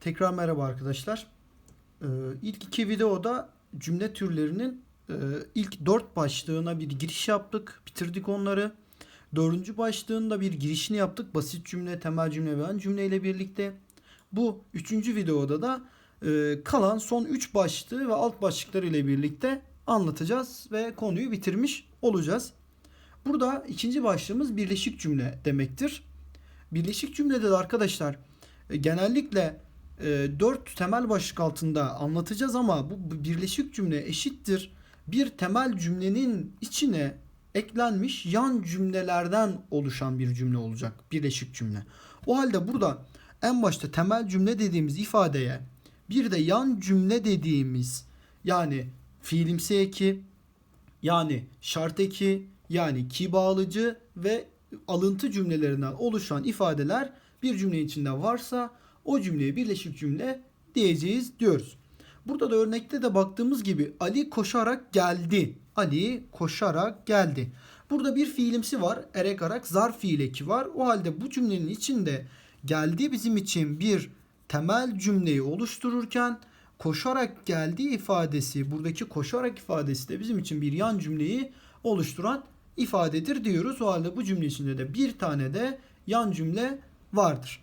Tekrar merhaba arkadaşlar. Ee, ilk iki videoda cümle türlerinin e, ilk dört başlığına bir giriş yaptık. Bitirdik onları. Dördüncü başlığında bir girişini yaptık. Basit cümle, temel cümle ve ön cümle ile birlikte. Bu üçüncü videoda da e, kalan son üç başlığı ve alt başlıkları ile birlikte anlatacağız ve konuyu bitirmiş olacağız. Burada ikinci başlığımız birleşik cümle demektir. Birleşik cümlede de arkadaşlar e, genellikle e, dört temel başlık altında anlatacağız ama bu birleşik cümle eşittir bir temel cümlenin içine eklenmiş yan cümlelerden oluşan bir cümle olacak birleşik cümle. O halde burada en başta temel cümle dediğimiz ifadeye bir de yan cümle dediğimiz yani fiilimsi eki yani şart eki yani ki bağlıcı ve alıntı cümlelerinden oluşan ifadeler bir cümle içinde varsa o cümleye birleşik cümle diyeceğiz diyoruz. Burada da örnekte de baktığımız gibi Ali koşarak geldi. Ali koşarak geldi. Burada bir fiilimsi var. Erek arak zarf fiil eki var. O halde bu cümlenin içinde geldi bizim için bir temel cümleyi oluştururken koşarak geldi ifadesi buradaki koşarak ifadesi de bizim için bir yan cümleyi oluşturan ifadedir diyoruz. O halde bu cümle içinde de bir tane de yan cümle vardır.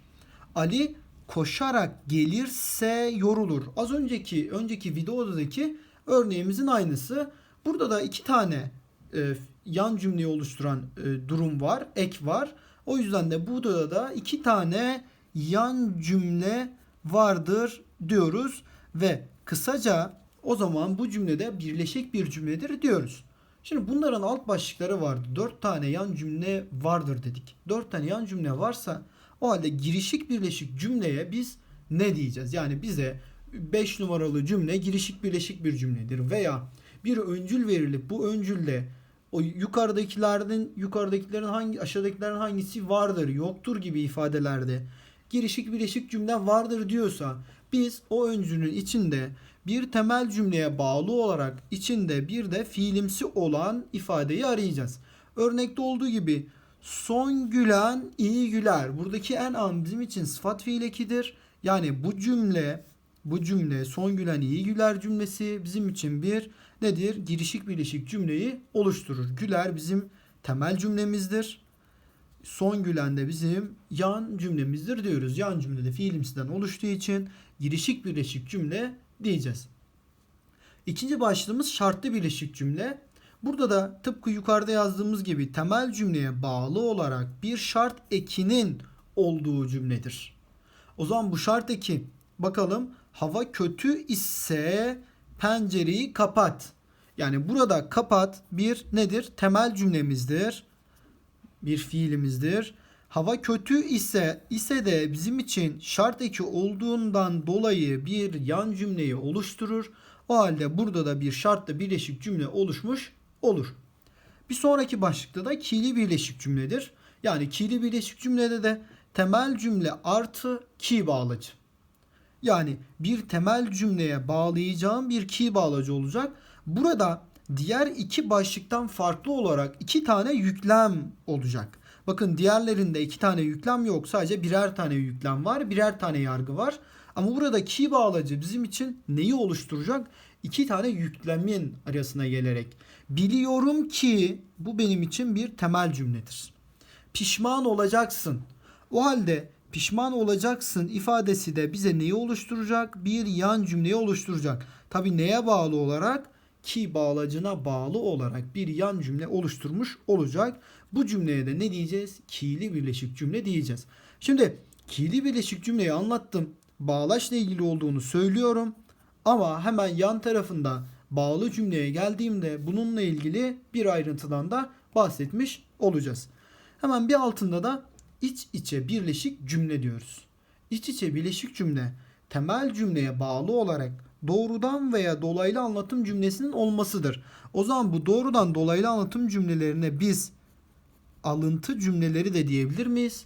Ali koşarak gelirse yorulur. Az önceki önceki videodaki örneğimizin aynısı. Burada da iki tane e, yan cümleyi oluşturan e, durum var, ek var. O yüzden de burada da iki tane yan cümle vardır diyoruz ve kısaca o zaman bu cümlede birleşik bir cümledir diyoruz. Şimdi bunların alt başlıkları vardı. Dört tane yan cümle vardır dedik. Dört tane yan cümle varsa o halde girişik birleşik cümleye biz ne diyeceğiz? Yani bize 5 numaralı cümle girişik birleşik bir cümledir veya bir öncül verilip bu öncülle o yukarıdakilerden yukarıdakilerin hangi aşağıdakilerin hangisi vardır yoktur gibi ifadelerde girişik birleşik cümle vardır diyorsa biz o öncünün içinde bir temel cümleye bağlı olarak içinde bir de fiilimsi olan ifadeyi arayacağız. Örnekte olduğu gibi son gülen iyi güler. Buradaki en an bizim için sıfat fiil ekidir. Yani bu cümle bu cümle son gülen iyi güler cümlesi bizim için bir nedir? Girişik birleşik cümleyi oluşturur. Güler bizim temel cümlemizdir. Son gülen de bizim yan cümlemizdir diyoruz. Yan cümlede fiilimsiden oluştuğu için girişik birleşik cümle diyeceğiz. İkinci başlığımız şartlı birleşik cümle. Burada da tıpkı yukarıda yazdığımız gibi temel cümleye bağlı olarak bir şart ekinin olduğu cümledir. O zaman bu şart eki bakalım hava kötü ise pencereyi kapat. Yani burada kapat bir nedir? Temel cümlemizdir. Bir fiilimizdir. Hava kötü ise ise de bizim için şart eki olduğundan dolayı bir yan cümleyi oluşturur. O halde burada da bir şartla birleşik cümle oluşmuş olur. Bir sonraki başlıkta da ki'li birleşik cümledir. Yani ki'li birleşik cümlede de temel cümle artı ki bağlacı. Yani bir temel cümleye bağlayacağım bir ki bağlacı olacak. Burada diğer iki başlıktan farklı olarak iki tane yüklem olacak. Bakın diğerlerinde iki tane yüklem yok. Sadece birer tane yüklem var. Birer tane yargı var. Ama burada ki bağlacı bizim için neyi oluşturacak? İki tane yüklemin arasına gelerek. Biliyorum ki bu benim için bir temel cümledir. Pişman olacaksın. O halde pişman olacaksın ifadesi de bize neyi oluşturacak? Bir yan cümleyi oluşturacak. Tabi neye bağlı olarak? Ki bağlacına bağlı olarak bir yan cümle oluşturmuş olacak. Bu cümleye de ne diyeceğiz? Ki'li birleşik cümle diyeceğiz. Şimdi ki'li birleşik cümleyi anlattım. Bağlaçla ilgili olduğunu söylüyorum. Ama hemen yan tarafında bağlı cümleye geldiğimde bununla ilgili bir ayrıntıdan da bahsetmiş olacağız. Hemen bir altında da iç içe birleşik cümle diyoruz. İç içe birleşik cümle temel cümleye bağlı olarak doğrudan veya dolaylı anlatım cümlesinin olmasıdır. O zaman bu doğrudan dolaylı anlatım cümlelerine biz alıntı cümleleri de diyebilir miyiz?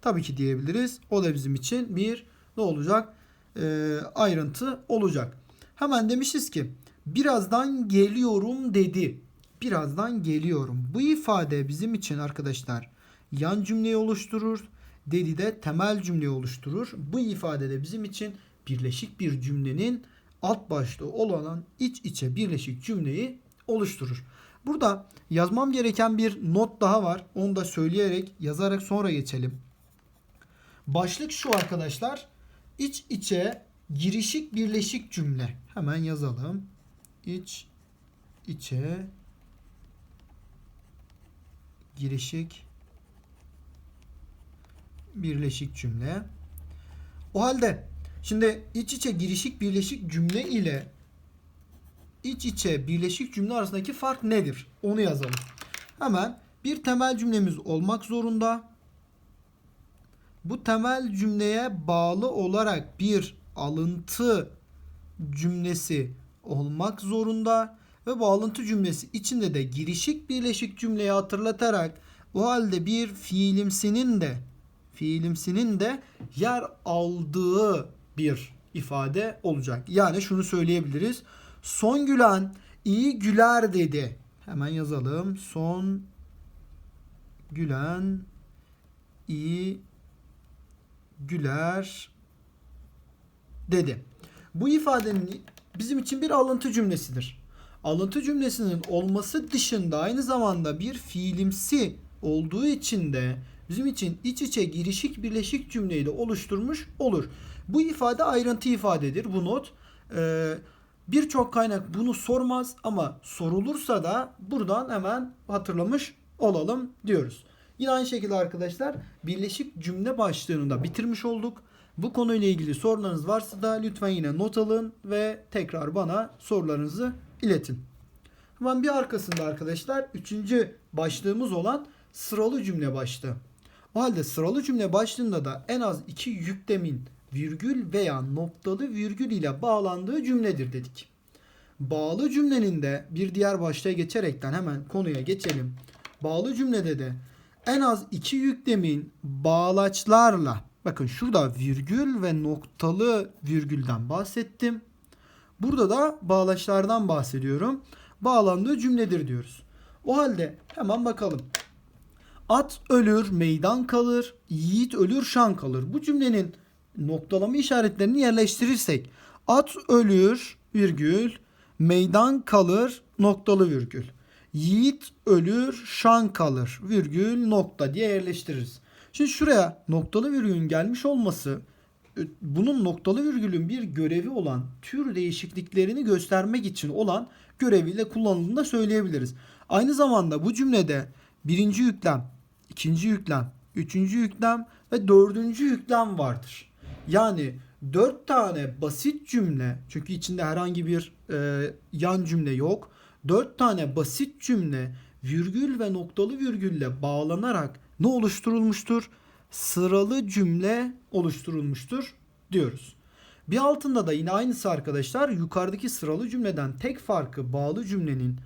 Tabii ki diyebiliriz. O da bizim için bir ne olacak? Ee, ayrıntı olacak. Hemen demişiz ki birazdan geliyorum dedi. Birazdan geliyorum. Bu ifade bizim için arkadaşlar yan cümleyi oluşturur. dedi de temel cümleyi oluşturur. Bu ifade de bizim için birleşik bir cümlenin alt başlığı olan iç içe birleşik cümleyi oluşturur. Burada yazmam gereken bir not daha var. Onu da söyleyerek yazarak sonra geçelim. Başlık şu arkadaşlar. İç içe girişik birleşik cümle. Hemen yazalım. İç içe girişik birleşik cümle. O halde şimdi iç içe girişik birleşik cümle ile iç içe birleşik cümle arasındaki fark nedir? Onu yazalım. Hemen bir temel cümlemiz olmak zorunda. Bu temel cümleye bağlı olarak bir alıntı cümlesi olmak zorunda ve bu alıntı cümlesi içinde de girişik birleşik cümleyi hatırlatarak o halde bir fiilimsinin de fiilimsinin de yer aldığı bir ifade olacak. Yani şunu söyleyebiliriz. Son gülen iyi güler dedi. Hemen yazalım. Son gülen iyi güler dedi. Bu ifadenin bizim için bir alıntı cümlesidir. Alıntı cümlesinin olması dışında aynı zamanda bir fiilimsi olduğu için de bizim için iç içe girişik birleşik cümleyi de oluşturmuş olur. Bu ifade ayrıntı ifadedir. Bu not. Ee, Birçok kaynak bunu sormaz ama sorulursa da buradan hemen hatırlamış olalım diyoruz. Yine aynı şekilde arkadaşlar birleşik cümle başlığını da bitirmiş olduk. Bu konuyla ilgili sorularınız varsa da lütfen yine not alın ve tekrar bana sorularınızı iletin. Hemen bir arkasında arkadaşlar üçüncü başlığımız olan sıralı cümle başlığı. O halde sıralı cümle başlığında da en az iki yüklemin virgül veya noktalı virgül ile bağlandığı cümledir dedik. Bağlı cümlenin de bir diğer başlığa geçerekten hemen konuya geçelim. Bağlı cümlede de en az iki yüklemin bağlaçlarla bakın şurada virgül ve noktalı virgülden bahsettim. Burada da bağlaçlardan bahsediyorum. Bağlandığı cümledir diyoruz. O halde hemen bakalım. At ölür, meydan kalır, yiğit ölür, şan kalır. Bu cümlenin noktalama işaretlerini yerleştirirsek at ölür virgül meydan kalır noktalı virgül. Yiğit ölür şan kalır virgül nokta diye yerleştiririz. Şimdi şuraya noktalı virgülün gelmiş olması e, bunun noktalı virgülün bir görevi olan tür değişikliklerini göstermek için olan göreviyle kullanıldığını da söyleyebiliriz. Aynı zamanda bu cümlede birinci yüklem, ikinci yüklem, üçüncü yüklem ve dördüncü yüklem vardır. Yani dört tane basit cümle çünkü içinde herhangi bir e, yan cümle yok. Dört tane basit cümle virgül ve noktalı virgülle bağlanarak ne oluşturulmuştur? Sıralı cümle oluşturulmuştur diyoruz. Bir altında da yine aynısı arkadaşlar yukarıdaki sıralı cümleden tek farkı bağlı cümlenin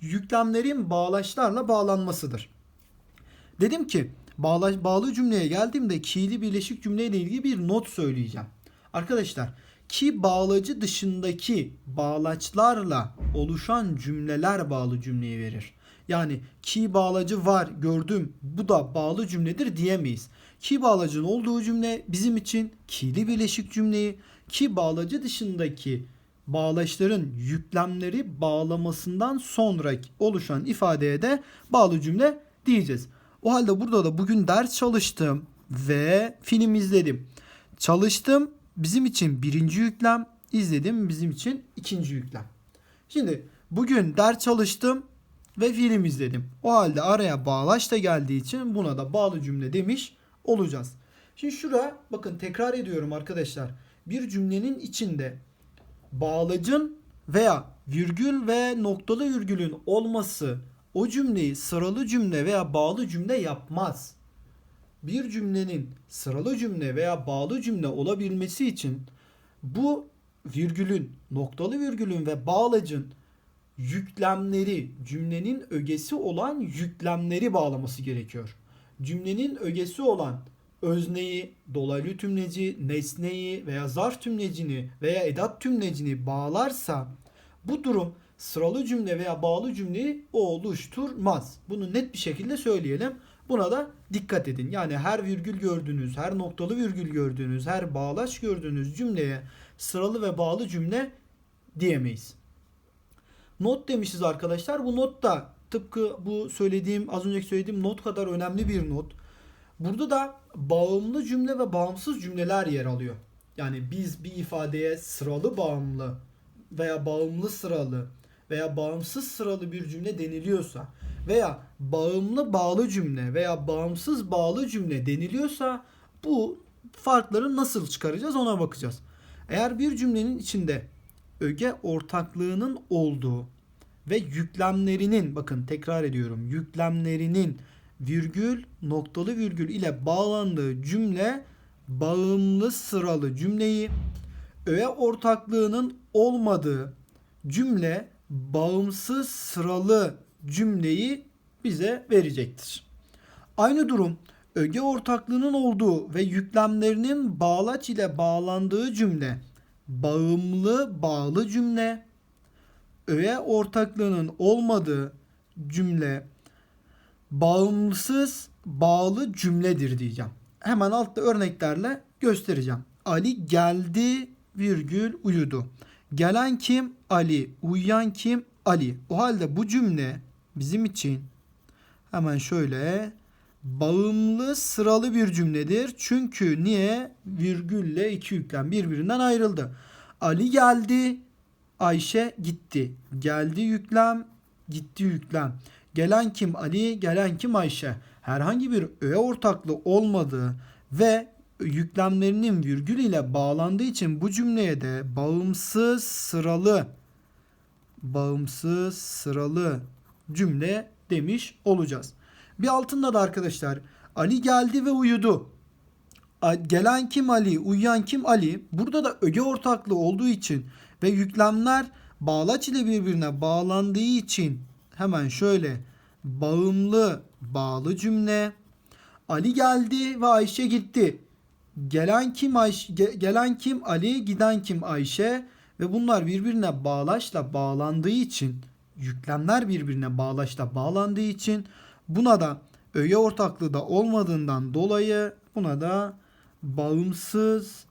yüklemlerin bağlaçlarla bağlanmasıdır. Dedim ki bağla, bağlı cümleye geldiğimde ki'li birleşik cümleyle ilgili bir not söyleyeceğim. Arkadaşlar ki bağlacı dışındaki bağlaçlarla oluşan cümleler bağlı cümleyi verir. Yani ki bağlacı var gördüm bu da bağlı cümledir diyemeyiz. Ki bağlacın olduğu cümle bizim için ki'li birleşik cümleyi ki bağlacı dışındaki bağlaçların yüklemleri bağlamasından sonra oluşan ifadeye de bağlı cümle diyeceğiz. O halde burada da bugün ders çalıştım ve film izledim. Çalıştım bizim için birinci yüklem, izledim bizim için ikinci yüklem. Şimdi bugün ders çalıştım ve film izledim. O halde araya bağlaç da geldiği için buna da bağlı cümle demiş olacağız. Şimdi şuraya bakın tekrar ediyorum arkadaşlar. Bir cümlenin içinde bağlacın veya virgül ve noktalı virgülün olması o cümleyi sıralı cümle veya bağlı cümle yapmaz. Bir cümlenin sıralı cümle veya bağlı cümle olabilmesi için bu virgülün, noktalı virgülün ve bağlacın yüklemleri, cümlenin ögesi olan yüklemleri bağlaması gerekiyor. Cümlenin ögesi olan özneyi, dolaylı tümleci, nesneyi veya zarf tümlecini veya edat tümlecini bağlarsa bu durum sıralı cümle veya bağlı cümleyi oluşturmaz. Bunu net bir şekilde söyleyelim. Buna da dikkat edin. Yani her virgül gördüğünüz, her noktalı virgül gördüğünüz, her bağlaç gördüğünüz cümleye sıralı ve bağlı cümle diyemeyiz. Not demişiz arkadaşlar. Bu not da tıpkı bu söylediğim az önceki söylediğim not kadar önemli bir not. Burada da bağımlı cümle ve bağımsız cümleler yer alıyor. Yani biz bir ifadeye sıralı bağımlı veya bağımlı sıralı veya bağımsız sıralı bir cümle deniliyorsa veya bağımlı bağlı cümle veya bağımsız bağlı cümle deniliyorsa bu farkları nasıl çıkaracağız ona bakacağız. Eğer bir cümlenin içinde öge ortaklığının olduğu ve yüklemlerinin bakın tekrar ediyorum yüklemlerinin virgül noktalı virgül ile bağlandığı cümle bağımlı sıralı cümleyi öğe ortaklığının olmadığı cümle bağımsız sıralı cümleyi bize verecektir. Aynı durum öge ortaklığının olduğu ve yüklemlerinin bağlaç ile bağlandığı cümle bağımlı bağlı cümle öğe ortaklığının olmadığı cümle bağımsız bağlı cümledir diyeceğim. Hemen altta örneklerle göstereceğim. Ali geldi virgül uyudu. Gelen kim? Ali. Uyuyan kim? Ali. O halde bu cümle bizim için hemen şöyle bağımlı sıralı bir cümledir. Çünkü niye? Virgülle iki yüklem birbirinden ayrıldı. Ali geldi, Ayşe gitti. Geldi yüklem, gitti yüklem. Gelen kim Ali, gelen kim Ayşe. Herhangi bir öğe ortaklığı olmadığı ve yüklemlerinin virgül ile bağlandığı için bu cümleye de bağımsız sıralı bağımsız sıralı cümle demiş olacağız. Bir altında da arkadaşlar Ali geldi ve uyudu. Gelen kim Ali, uyuyan kim Ali. Burada da öge ortaklığı olduğu için ve yüklemler bağlaç ile birbirine bağlandığı için hemen şöyle bağımlı bağlı cümle. Ali geldi ve Ayşe gitti. Gelen kim Ayşe, ge- gelen kim Ali, giden kim Ayşe ve bunlar birbirine bağlaçla bağlandığı için yüklemler birbirine bağlaçla bağlandığı için buna da öğe ortaklığı da olmadığından dolayı buna da bağımsız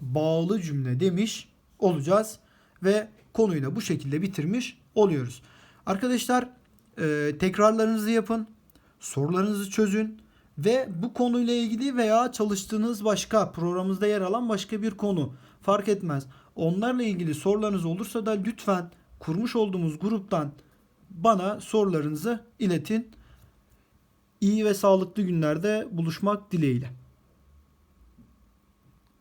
bağlı cümle demiş olacağız ve konuyu da bu şekilde bitirmiş oluyoruz. Arkadaşlar e, tekrarlarınızı yapın, sorularınızı çözün ve bu konuyla ilgili veya çalıştığınız başka programımızda yer alan başka bir konu fark etmez. Onlarla ilgili sorularınız olursa da lütfen kurmuş olduğumuz gruptan bana sorularınızı iletin. İyi ve sağlıklı günlerde buluşmak dileğiyle.